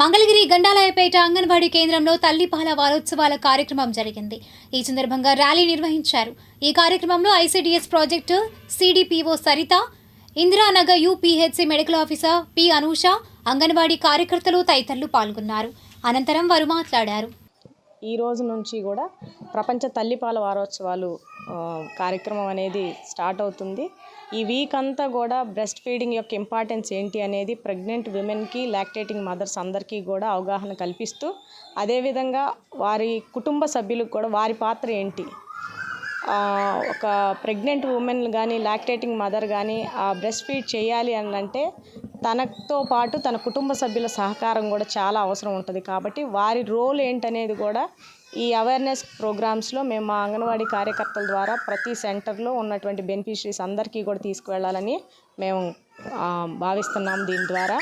మంగళగిరి గండాలయపేట అంగన్వాడీ కేంద్రంలో తల్లిపాల వారోత్సవాల కార్యక్రమం జరిగింది. ఈ సందర్భంగా ర్యాలీ నిర్వహించారు. ఈ కార్యక్రమంలో ICDS project CDPO Saritha Indiranagar UPHC medical officer P Anusha anganwadi కార్యకర్తలు తదితరులు పాల్గొన్నారు. అనంతరం వారు మాట్లాడారు. ఈ రోజు నుంచి కూడా ప్రపంచ తల్లిపాల వారోత్సవాలు కార్యక్రమం అనేది స్టార్ట్ అవుతుంది. ఈ వీక్ అంతా కూడా బ్రెస్ట్ ఫీడింగ్ యొక్క ఇంపార్టెన్స్ ఏంటి అనేది ప్రెగ్నెంట్ విమెన్కి లాక్టేటింగ్ మదర్స్ అందరికీ కూడా అవగాహన కల్పిస్తూ అదేవిధంగా వారి కుటుంబ సభ్యులకు కూడా వారి పాత్ర ఏంటి? ఒక ప్రెగ్నెంట్ ఉమెన్ కానీ లాక్టేటింగ్ మదర్ కానీ ఆ బ్రెస్ట్ ఫీడ్ చేయాలి అని అంటే తనతో పాటు తన కుటుంబ సభ్యుల సహకారం కూడా చాలా అవసరం ఉంటుంది. కాబట్టి వారి రోల్ ఏంటనేది కూడా ఈ అవేర్నెస్ ప్రోగ్రామ్స్లో మేము మా అంగన్వాడీ కార్యకర్తల ద్వారా ప్రతి సెంటర్లో ఉన్నటువంటి బెనిఫిషరీస్ అందరికీ కూడా తీసుకువెళ్ళాలని మేము భావిస్తున్నాం దీని ద్వారా.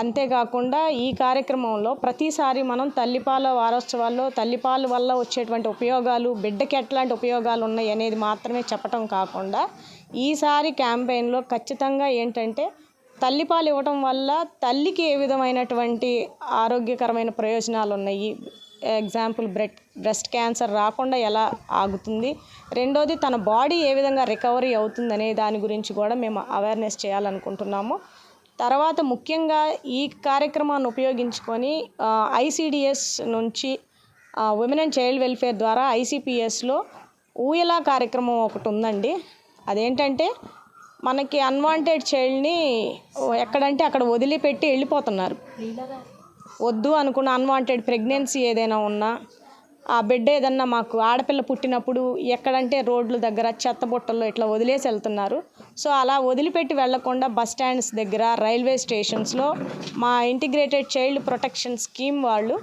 అంతేకాకుండా ఈ కార్యక్రమంలో ప్రతిసారి మనం తల్లిపాల వారోత్సవాల్లో తల్లిపాలు వల్ల వచ్చేటువంటి ఉపయోగాలు బిడ్డకి ఎట్లాంటి ఉపయోగాలు ఉన్నాయి అనేది మాత్రమే చెప్పటం కాకుండా ఈసారి క్యాంపెయిన్లో ఖచ్చితంగా ఏంటంటే తల్లిపాలు ఇవ్వటం వల్ల తల్లికి ఏ విధమైనటువంటి ఆరోగ్యకరమైన ప్రయోజనాలు ఉన్నాయి? ఎగ్జాంపుల్ బ్రెడ్ బ్రెస్ట్ క్యాన్సర్ రాకుండా ఎలా ఆగుతుంది? రెండోది తన బాడీ ఏ విధంగా రికవరీ అవుతుంది అనే దాని గురించి కూడా మేము అవేర్నెస్ చేయాలనుకుంటున్నాము. తర్వాత ముఖ్యంగా ఈ కార్యక్రమాన్ని ఉపయోగించుకొని ఐసిడిఎస్ నుంచి ఉమెన్ అండ్ చైల్డ్ వెల్ఫేర్ ద్వారా ఐసిపిఎస్లో ఊయలా కార్యక్రమం ఒకటి ఉందండి. అదేంటంటే మనకి అన్వాంటెడ్ చైల్డ్ని ఎక్కడంటే అక్కడ వదిలిపెట్టి వెళ్ళిపోతున్నారు. వద్దు అనుకున్న అన్వాంటెడ్ ప్రెగ్నెన్సీ ఏదైనా ఉన్నా ఆ బిడ్డ ఏదన్నా మాకు ఆడపిల్ల పుట్టినప్పుడు ఎక్కడంటే రోడ్ల దగ్గర చెత్త బుట్టల్లో ఇట్లా వదిలేసి వెళ్తున్నారు. సో అలా వదిలిపెట్టి వెళ్ళకుండా బస్ స్టాండ్స్ దగ్గర రైల్వే స్టేషన్స్లో మా ఇంటిగ్రేటెడ్ చైల్డ్ ప్రొటెక్షన్ స్కీమ్ వాళ్ళు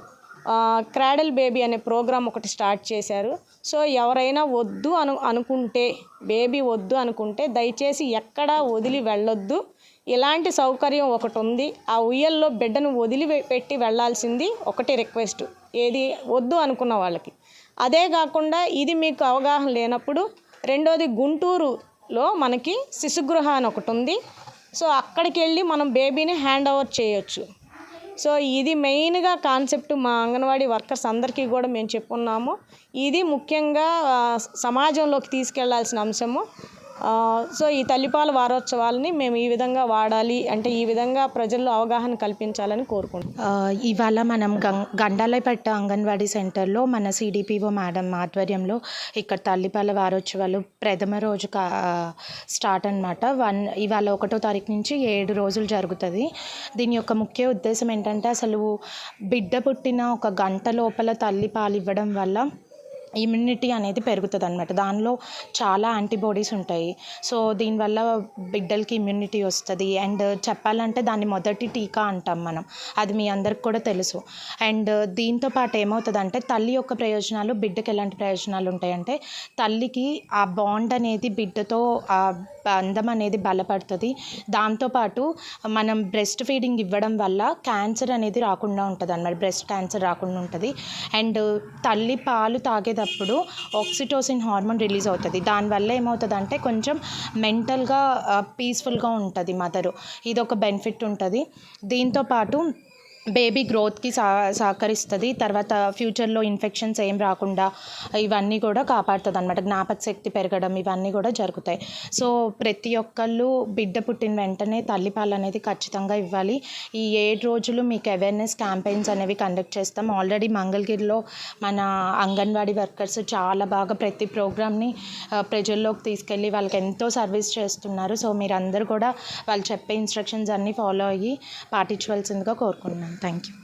క్రాడల్ బేబీ అనే ప్రోగ్రామ్ ఒకటి స్టార్ట్ చేశారు. సో ఎవరైనా వద్దు అను అనుకుంటే బేబీ వద్దు అనుకుంటే దయచేసి ఎక్కడా వదిలి వెళ్ళొద్దు. ఇలాంటి సౌకర్యం ఒకటి ఉంది. ఆ ఉయ్యల్లో బిడ్డను వదిలి పెట్టి వెళ్ళాల్సింది ఒకటి రిక్వెస్ట్. ఏది వద్దు అనుకున్న వాళ్ళకి. అదే కాకుండా ఇది మీకు అవగాహన లేనప్పుడు రెండోది గుంటూరులో మనకి శిశుగృహ అని ఒకటి ఉంది. సో అక్కడికి వెళ్ళి మనం బేబీని హ్యాండ్ ఓవర్ చేయొచ్చు. సో ఇది మెయిన్గా కాన్సెప్ట్ మా అంగన్వాడీ వర్కర్స్ అందరికీ కూడా మేము చెప్పున్నాము. ఇది ముఖ్యంగా సమాజంలోకి తీసుకెళ్ళాల్సిన అంశము. సో ఈ తల్లిపాల వారోత్సవాలని మేము ఈ విధంగా వాడాలి అంటే ఈ విధంగా ప్రజల్లో అవగాహన కల్పించాలని కోరుకుంటున్నాం. ఇవాళ మనం గం గండాలయపట్ట అంగన్వాడీ సెంటర్లో మన సిడిపిఓ మేడం ఆధ్వర్యంలో ఇక్కడ తల్లిపాల వారోత్సవాలు ప్రథమ రోజు కా స్టార్ట్ అనమాట వన్ ఇవాళ ఒకటో తారీఖు నుంచి ఏడు రోజులు జరుగుతుంది. దీని యొక్క ముఖ్య ఉద్దేశం ఏంటంటే అసలు బిడ్డ పుట్టిన ఒక గంట లోపల తల్లి పాలు ఇవ్వడం వల్ల ఇమ్యూనిటీ అనేది పెరుగుతుంది అనమాట దానిలో చాలా యాంటీబాడీస్ ఉంటాయి. సో దీనివల్ల బిడ్డలకి ఇమ్యూనిటీ వస్తుంది. అండ్ చెప్పాలంటే దాన్ని మొదటి టీకా అంటాం మనం. అది మీ అందరికి కూడా తెలుసు. అండ్ దీంతో పాటు ఏమవుతుందంటే తల్లి యొక్క ప్రయోజనాలు బిడ్డకి ఎలాంటి ప్రయోజనాలు ఉంటాయంటే తల్లికి ఆ బాండ్ అనేది బిడ్డతో ఆ బంధం అనేది బలపడుతుంది. దాంతోపాటు మనం బ్రెస్ట్ ఫీడింగ్ ఇవ్వడం వల్ల క్యాన్సర్ అనేది రాకుండా ఉంటుంది అన్నమాట బ్రెస్ట్ క్యాన్సర్ రాకుండా ఉంటుంది. అండ్ తల్లి పాలు తాగే చేసేటప్పుడు ఆక్సిటోసిన్ హార్మోన్ రిలీజ్ అవుతుంది. దానివల్ల ఏమవుతుందంటే కొంచెం మెంటల్గా పీస్ఫుల్గా ఉంటుంది మదరు ఇది ఒక బెనిఫిట్ ఉంటుంది దీంతోపాటు బేబీ గ్రోత్కి సహ సహకరిస్తుంది. తర్వాత ఫ్యూచర్లో ఇన్ఫెక్షన్స్ ఏం రాకుండా ఇవన్నీ కూడా కాపాడుతుంది అనమాట జ్ఞాపక శక్తి పెరగడం ఇవన్నీ కూడా జరుగుతాయి. సో ప్రతి ఒక్కళ్ళు బిడ్డ పుట్టిన వెంటనే తల్లిపాలు అనేది ఖచ్చితంగా ఇవ్వాలి. ఈ ఏడు రోజులు మీకు అవేర్నెస్ క్యాంపెయిన్స్ అనేవి కండక్ట్ చేస్తాం. ఆల్రెడీ మంగళగిరిలో మన అంగన్వాడీ వర్కర్స్ చాలా బాగా ప్రతి ప్రోగ్రామ్ని ప్రజల్లోకి తీసుకెళ్ళి వాళ్ళకి ఎంతో సర్వీస్ చేస్తున్నారు. సో మీరందరూ కూడా వాళ్ళు చెప్పే ఇన్స్ట్రక్షన్స్ అన్నీ ఫాలో అయ్యి పాటించవలసిందిగా కోరుకుంటున్నాను. Thank you